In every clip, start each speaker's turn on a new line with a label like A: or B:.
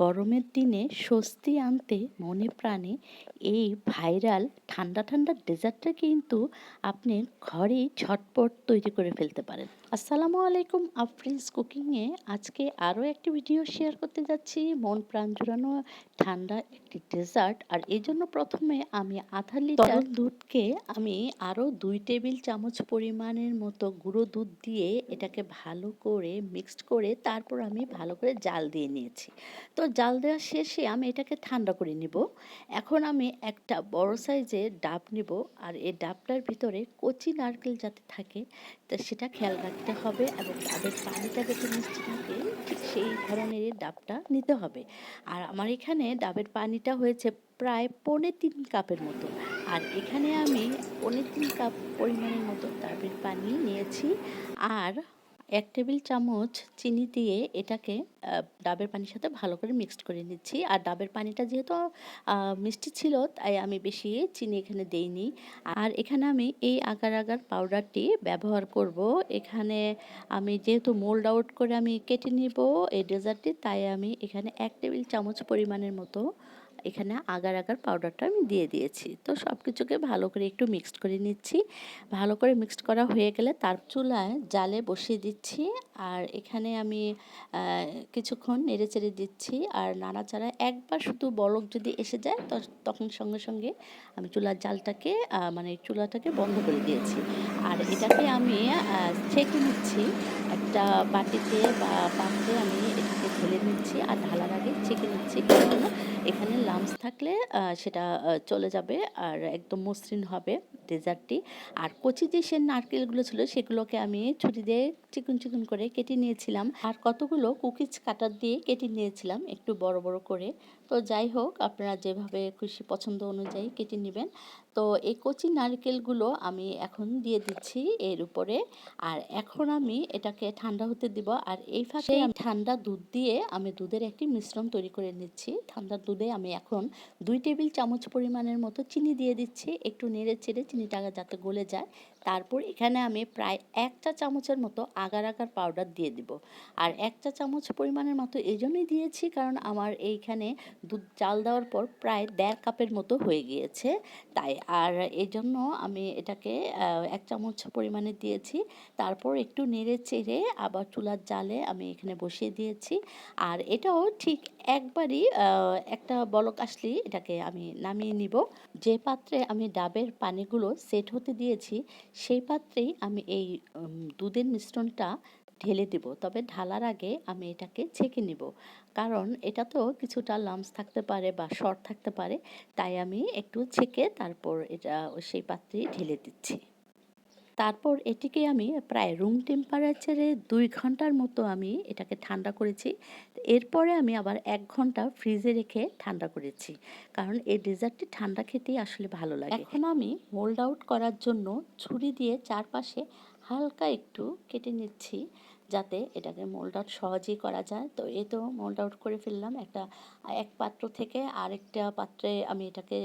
A: গরমের দিনে স্বস্তি আনতে মনে প্রাণে এই ভাইরাল ঠান্ডা ঠান্ডা ডেজার্টটা কিন্তু আপনি ঘরেই ঝটপট তৈরি করে ফেলতে পারেন। আসসালামু আলাইকুম আফরিন্স কুকিংয়ে আজকে আরও একটি ভিডিও শেয়ার করতে যাচ্ছি। মন প্রাণ জুড়ানো ঠান্ডা একটি ডেজার্ট। আর এই জন্য প্রথমে আমি আধা লিটার দুধকে আমি আরও দুই টেবিল চামচ পরিমাণের মতো গুঁড়ো দুধ দিয়ে এটাকে ভালো করে মিক্সড করে তারপর আমি ভালো করে জাল দিয়ে নিয়েছি। তো জাল দেওয়া শেষে আমি এটাকে ঠান্ডা করে নিব। এখন আমি একটা বড় সাইজের ডাব নিব আর এই ডাবটার ভিতরে কচি নারকেল যাতে থাকে, তা সেটা খেয়াল রাখতে হবে এবং ডাবের পানিটা যাতে মিষ্টি থাকে, ঠিক সেই ধরনের ডাবটা নিতে হবে। আর আমার এখানে ডাবের পানিটা হয়েছে প্রায় পৌনে তিন কাপের মতো। আর এখানে আমি পৌনে তিন কাপ পরিমাণের মতো ডাবের পানি নিয়েছি। আর এক টেবিল চামচ চিনি দিয়ে এটাকে ডাবের পানির সাথে ভালো করে মিক্সড করে নিচ্ছি। আর ডাবের পানিটা যেহেতু মিষ্টি ছিল, তাই আমি বেশি চিনি এখানে দেইনি। আর এখানে আমি এই আগার আগার পাউডারটি ব্যবহার করব। এখানে আমি যেহেতু মোল্ড আউট করে আমি কেটে নিব এই ডেজার্টটি তাই আমি এখানে এক টেবিল চামচ পরিমাণের মতো এখানে আগার আগার পাউডারটা আমি দিয়ে দিয়েছি। তো সব কিছুকে ভালো করে একটু মিক্সড করে নিচ্ছি। ভালো করে মিক্সড করা হয়ে গেলে তার চুলায় জালে বসিয়ে দিচ্ছি আর এখানে আমি কিছুক্ষণ নেড়ে চেড়ে দিচ্ছি আর নাড়াচাড়া একবার শুধু বলক যদি এসে যায় তো তখন সঙ্গে সঙ্গে আমি চুলার জালটাকে মানে চুলাটাকে বন্ধ করে দিয়েছি। আর এটাকে আমি ছেঁকে নিচ্ছি। একটা বাটিতে বা পাত্রে আমি ঢেলে নিচ্ছি আর ঢালার আগে ছেঁকে নিচ্ছি কেননা এখানে লামস থাকলে সেটা চলে যাবে আর একদম মসৃণ হবে ডেজার্টটি। আর কচি যে সে নারকেলগুলো ছিল, সেগুলোকে আমি ছুটি দিয়ে চিকন চিকুন করে কেটে নিয়েছিলাম। আর কতগুলো কুকিজ কাটার দিয়ে কেটে নিয়েছিলাম, একটু বড় বড় করে। তো যাই হোক আপনারা যেভাবে খুশি পছন্দ অনুযায়ী কেটে নেবেন। তো এই কচি নারকেলগুলো আমি এখন দিয়ে দিচ্ছি এর উপরে। আর এখন আমি এটাকে ঠান্ডা হতে দিব। আর এই ফাঁকে ঠান্ডা দুধ দিয়ে আমি দুধের একটি মিশ্রণ তৈরি করে নিচ্ছি। ঠান্ডা দুধে আমি এখন দুই টেবিল চামচ পরিমাণের মতো চিনি দিয়ে দিচ্ছি। একটু নেড়ে চেড়ে চিনিটা যাতে গলে যায়। তারপর এখানে আমি প্রায় এক চা চামচের মতো আগার আগার পাউডার দিয়ে দিব। আর এক চা চামচ পরিমাণের মতো এই জন্যই দিয়েছি কারণ আমার এইখানে দুধ চাল দেওয়ার পর প্রায় দেড় কাপের মতো হয়ে গিয়েছে তাই। আর এই জন্য আমি এটাকে এক চামচ পরিমাণে দিয়েছি। তারপর একটু নেড়ে চেড়ে আবার চুলার জালে আমি এখানে বসিয়ে দিয়েছি। আর এটাও ঠিক একবারই একটা বলক আসলেই এটাকে আমি নামিয়ে নিব। যে পাত্রে আমি ডাবের পানিগুলো সেট হতে দিয়েছি, সেই পাত্রেই আমি এই দুধের মিশ্রণটা ঢেলে দেব। তবে ঢালার আগে আমি এটাকে ছেঁকে নিব। কারণ এটা তো কিছুটা লামস থাকতে পারে বা শর্ট থাকতে পারে, তাই আমি একটু ছেঁকে তারপর এটা সেই পাত্রে ঢেলে দিচ্ছি। তারপর এটিকে আমি প্রায় রুম টেম্পারেচারে দুই ঘণ্টার মতো আমি এটাকে ঠান্ডা করেছি। এরপরে আমি আবার এক ঘণ্টা ফ্রিজে রেখে ঠান্ডা করেছি। কারণ এই ডেজার্টটি ঠান্ডা খেতেই আসলে ভালো লাগে। এখন আমি মোল্ড আউট করার জন্য ছুরি দিয়ে চারপাশে হালকা একটু কেটে নিচ্ছি। যাতে এটাকে মোল্ড আউট সহজেই করা যায়। তো এই তো মোল্ড আউট করে ফেললাম। একটা, এক পাত্র থেকে আরেকটা পাত্রে আমি এটাকে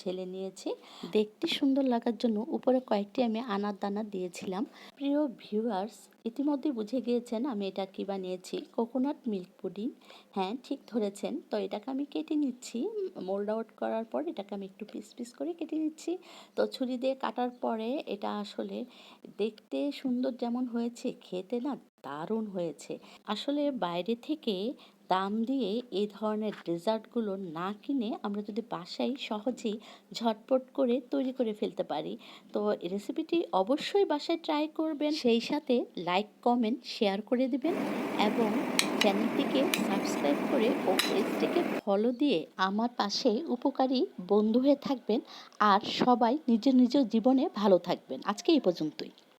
A: ঢেলে নিয়েছি। দেখতে সুন্দর লাগার জন্য উপরে কয়েকটি আমি আনার দানা দিয়েছিলাম। প্রিয় ভিউয়ার্স ইতিমধ্যে বুঝে গিয়েছেন আমি এটা কী বানিয়েছি। কোকোনাট মিল্ক পুডিং হ্যাঁ ঠিক ধরেছেন। তো এটাকে আমি কেটে নিচ্ছি। মোল্ড আউট করার পর এটাকে আমি একটু পিস পিস করে কেটে নিচ্ছি। তো ছুরি দিয়ে কাটার পরে এটা আসলে দেখতে সুন্দর যেমন হয়েছে, খেতে না দারুণ হয়েছে। আসলে বাইরে থেকে দাম দিয়ে এই ধরনের ডেজার্টগুলো না কিনে আমরা যদি বাসায় সহজেই ঝটপট করে তৈরি করে ফেলতে পারি, তো রেসিপিটি অবশ্যই বাসায় ট্রাই করবেন। সেই সাথে লাইক কমেন্ট শেয়ার করে দেবেন এবং চ্যানেলটিকে সাবস্ক্রাইব করে ও পেজটিকে ফলো দিয়ে আমার পাশে উপকারী বন্ধু হয়ে থাকবেন। আর সবাই নিজের নিজ জীবনে ভালো থাকবেন। আজকে এই পর্যন্তই।